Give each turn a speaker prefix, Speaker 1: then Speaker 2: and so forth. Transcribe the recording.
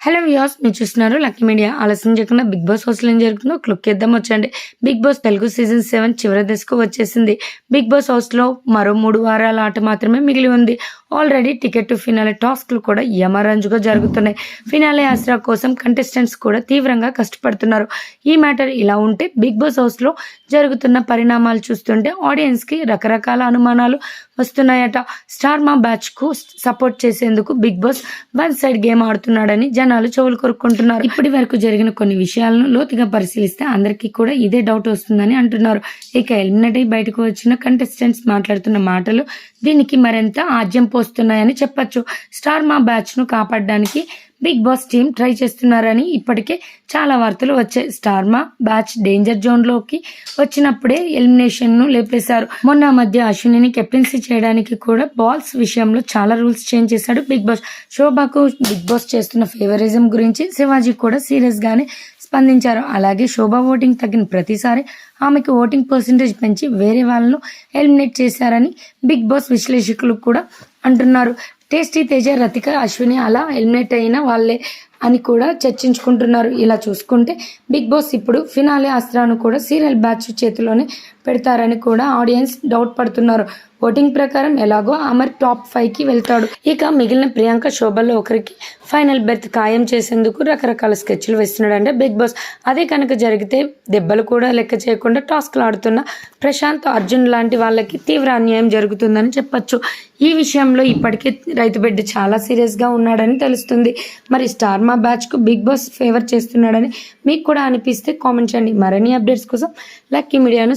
Speaker 1: Hello views మీరు చూస్తున్నారు lucky media. ఆలస్యం చేయకుండా బిగ్ బాస్ హౌస్లో ఏం జరుగుతుందో క్లుక్ ఇద్దాం వచ్చండి Bigg Boss Telugu season seven చివరి దశకు వచ్చేసింది. బిగ్ బాస్ హౌస్లో మరో మూడు వారాల ఆట మాత్రమే మిగిలి ఉంది. ఆల్రెడీ టికెట్ టు ఫినాలే టాస్క్లు కూడా యమరంజుగా జరుగుతున్నాయి. ఫినాలే ఆసరా కోసం కంటెస్టెంట్స్ కూడా తీవ్రంగా కష్టపడుతున్నారు. ఈ మ్యాటర్ ఇలా ఉంటే బిగ్ బాస్ హౌస్లో జరుగుతున్న పరిణామాలు చూస్తుంటే ఆడియన్స్కి రకరకాల అనుమానాలు వస్తున్నాయట. స్టార్ మా బ్యాచ్కు సపోర్ట్ చేసేందుకు Bigg Boss one side game ఆడుతున్నాడని జన జనాలు చెవులు కొరుక్కుంటున్నారు. ఇప్పటి వరకు జరిగిన కొన్ని విషయాలను లోతుగా పరిశీలిస్తే అందరికీ కూడా ఇదే డౌట్ వస్తుందని అంటున్నారు. ఇక ఎలిమినేట్ అయి బయటకు వచ్చిన కంటెస్టెంట్స్ మాట్లాడుతున్న మాటలు దీనికి మరింత ఆజ్యం పోస్తున్నాయని చెప్పొచ్చు. స్టార్ మా బ్యాచ్ను కాపాడడానికి బిగ్ బాస్ టీం ట్రై చేస్తున్నారని ఇప్పటికే చాలా వార్తలు వచ్చాయి. స్టార్మా బ్యాచ్ డేంజర్ జోన్లోకి వచ్చినప్పుడే ఎలిమినేషన్ను లేపేశారు. మొన్న మధ్య అశ్వినిని కెప్టెన్సీ చేయడానికి కూడా బాల్స్ విషయంలో చాలా రూల్స్ చేంజ్ చేశాడు బిగ్ బాస్. శోభాకు బిగ్ బాస్ చేస్తున్న ఫేవరిజం గురించి శివాజీ కూడా సీరియస్గానే స్పందించారు. అలాగే శోభ ఓటింగ్ తగ్గిన ప్రతిసారి ఆమెకు ఓటింగ్ పర్సంటేజ్ పెంచి వేరే వాళ్ళను ఎలిమినేట్ చేశారని బిగ్ బాస్ విశ్లేషకులు కూడా అంటున్నారు. టేస్టీ తేజ రతిక అశ్విని అలా ఎలిమినేట్ అయిన వాళ్ళే అని కూడా చర్చించుకుంటున్నారు. ఇలా చూసుకుంటే బిగ్ బాస్ ఇప్పుడు ఫినాలే అస్త్రాను కూడా సీరియల్ బ్యాచ్ చేతిలోనే పెడతారని కూడా ఆడియన్స్ డౌట్ పడుతున్నారు. ఓటింగ్ ప్రకారం ఎలాగో అమర్ టాప్ ఫైవ్కి వెళ్తాడు. ఇక మిగిలిన ప్రియాంక శోభల్లో ఒకరికి ఫైనల్ బెర్త్ ఖాయం చేసేందుకు రకరకాల స్కెచ్లు వేస్తున్నాడు అంటే బిగ్ బాస్. అదే కనుక జరిగితే దెబ్బలు కూడా లెక్క చేయకుండా టాస్క్లు ఆడుతున్న ప్రశాంత్ అర్జున్ లాంటి వాళ్ళకి తీవ్ర అన్యాయం జరుగుతుందని చెప్పొచ్చు. ఈ విషయంలో ఇప్పటికే రైతు బిడ్డ చాలా సీరియస్గా ఉన్నాడని తెలుస్తుంది. మరి స్టార్ మా బ్యాచ్కు బిగ్ బాస్ ఫేవర్ చేస్తున్నాడని మీకు కూడా అనిపిస్తే కామెంట్ చేయండి. మరిన్ని అప్డేట్స్ కోసం లక్కీ మీడియాను